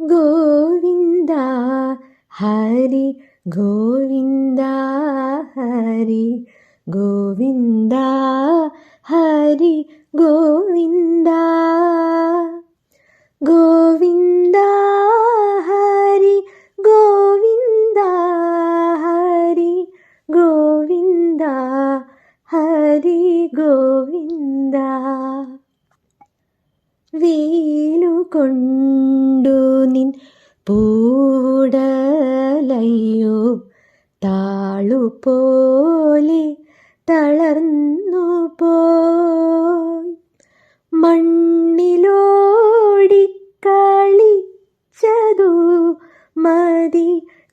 ഗോവിന്ദ ഹരി ഗോവിന്ദ ഹരി ഗോവിന്ദ ഹരി ഗോവിന്ദ ഗോവിന്ദ ഹരി ഗോവിന്ദ ഹരി ഗോവിന്ദ ഹരി ഗോവിന്ദ വേലു കൊണ്ടു നിൻ പൂടലയ്യോ താളുപോലെ തളർന്നു പോയി മണ്ണിലോടിക്കളിച്ചതു മതി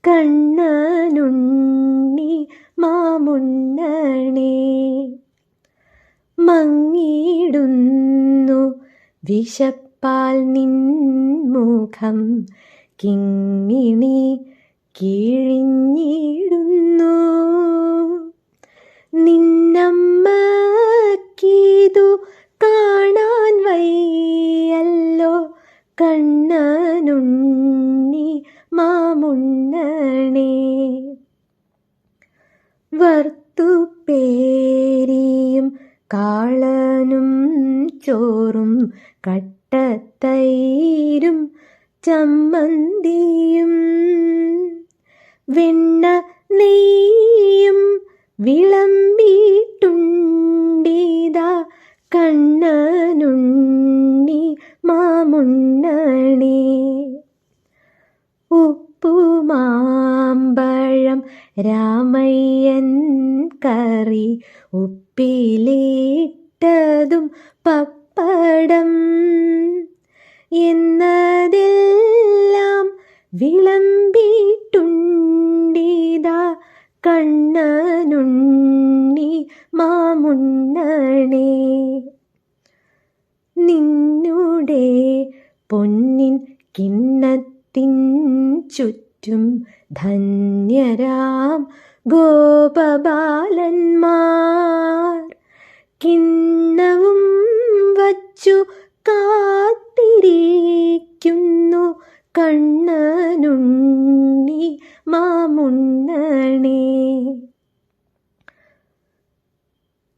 കണ്ണനുണ്ണി മാമുണ്ണണേ. മങ്ങിടുന്നു വിശപ്പാൽ നിൻമുഖം കിങ്ങിണി കിഴിഞ്ഞിടുന്നു. നിന്നമ്മ കീതു കാണാൻ വയ്യല്ലോ. കണ്ണനുണ്ണി മാമുണ്ണണേ വർത്തു പേരിയും കാളനും ചോറും കട്ടത്തൈരും ചമ്മന്തിയും വെണ്ണ നെയ്യും വിളമ്പിട്ടുണ്ടീതാ കണ്ണനുണ്ണി മാമുണ്ണണേ. ഉപ്പുമാമ്പഴം രാമയ്യൻ കറി ഉപ്പിലിട്ടതും പപ്പടം എന്നതെല്ലാം വിളമ്പിട്ടുണ്ടീതാ കണ്ണനുണ്ണി മാമുണ്ണണേ. നിന്നുടെ പൊന്നിൻ കിണ്ണത്തിൻ ചുറ്റും ധന്യരാം ഗോപബാലന്മാർ. കിണ്ണവും വച്ചു കാത്തിരിക്കുന്നു കണ്ണനുണ്ണി മാമുണ്ണണേ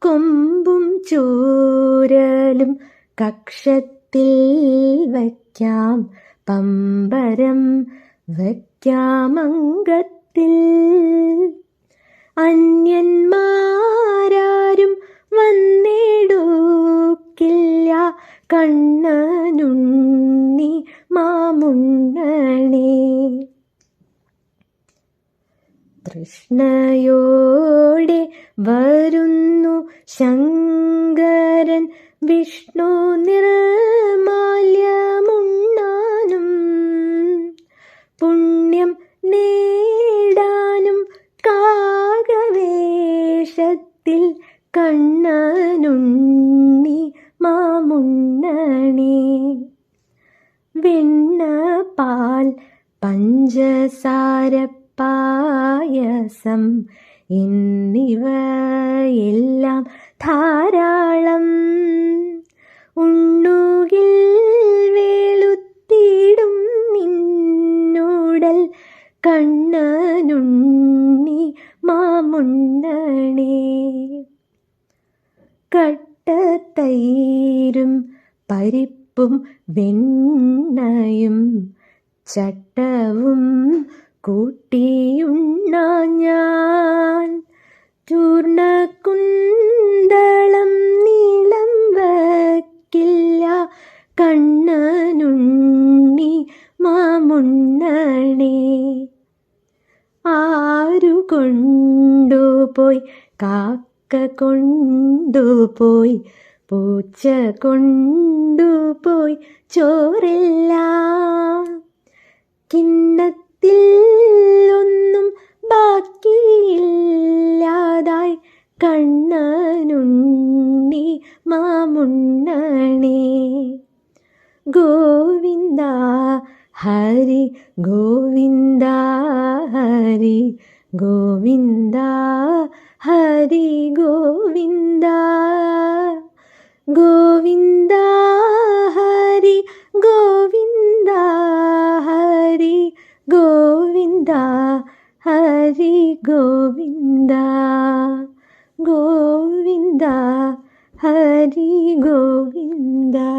കൊമ്പും ചോരലും കക്ഷത്തിൽ വയ്ക്കാം. പമ്പരം വയ്ക്കാമംഗത്തിൽ അന്യന്മാരാരും കണ്ണനുണ്ണി മാമുണ്ണണേ. തൃഷ്ണയോടെ വരുന്നു ശങ്കരൻ. വിഷ്ണു നിർമാല്യമുണ്ണാനും. പുണ്യം നേടാനും കാകവേഷത്തിൽ കണ്ണനുണ്ണി മാമുണ്ണണേ വെണ്ണ പാൽ പഞ്ചസാര പായസം എന്നിവയെല്ലാം ധാരാളം ഉണ്ണുകിൽ വേളുത്തിടും നിന്നോടൽ കണ്ണനുണ്ണി മാമുണ്ണണേ. കട്ടത്തൈരും പരിപ്പും വെണ്ണയും ചട്ടവും കൂട്ടിയുണ്ണ ഞാൻ. നീളം വയ്ക്കില്ല കണ്ണനുണ്ണി മാമുണ്ണണേ. ആരു കൊണ്ടുപോയി കാക്ക കൊണ്ടുപോയി പൂച്ച കൊണ്ടുപോയി ചോറില്ല. കിണ്ണത്തിൽ ഒന്നും ബാക്കിയില്ലാതായി കണ്ണനുണ്ണി മാമുണ്ണണേ. ഗോവിന്ദ ഹരി ഗോവിന്ദ ഹരി ഗോവിന്ദ हरि गोविन्दा गोविन्दा हरि गोविन्दा हरि गोविन्दा हरि गोविन्दा गोविन्दा हरि गोविन्दा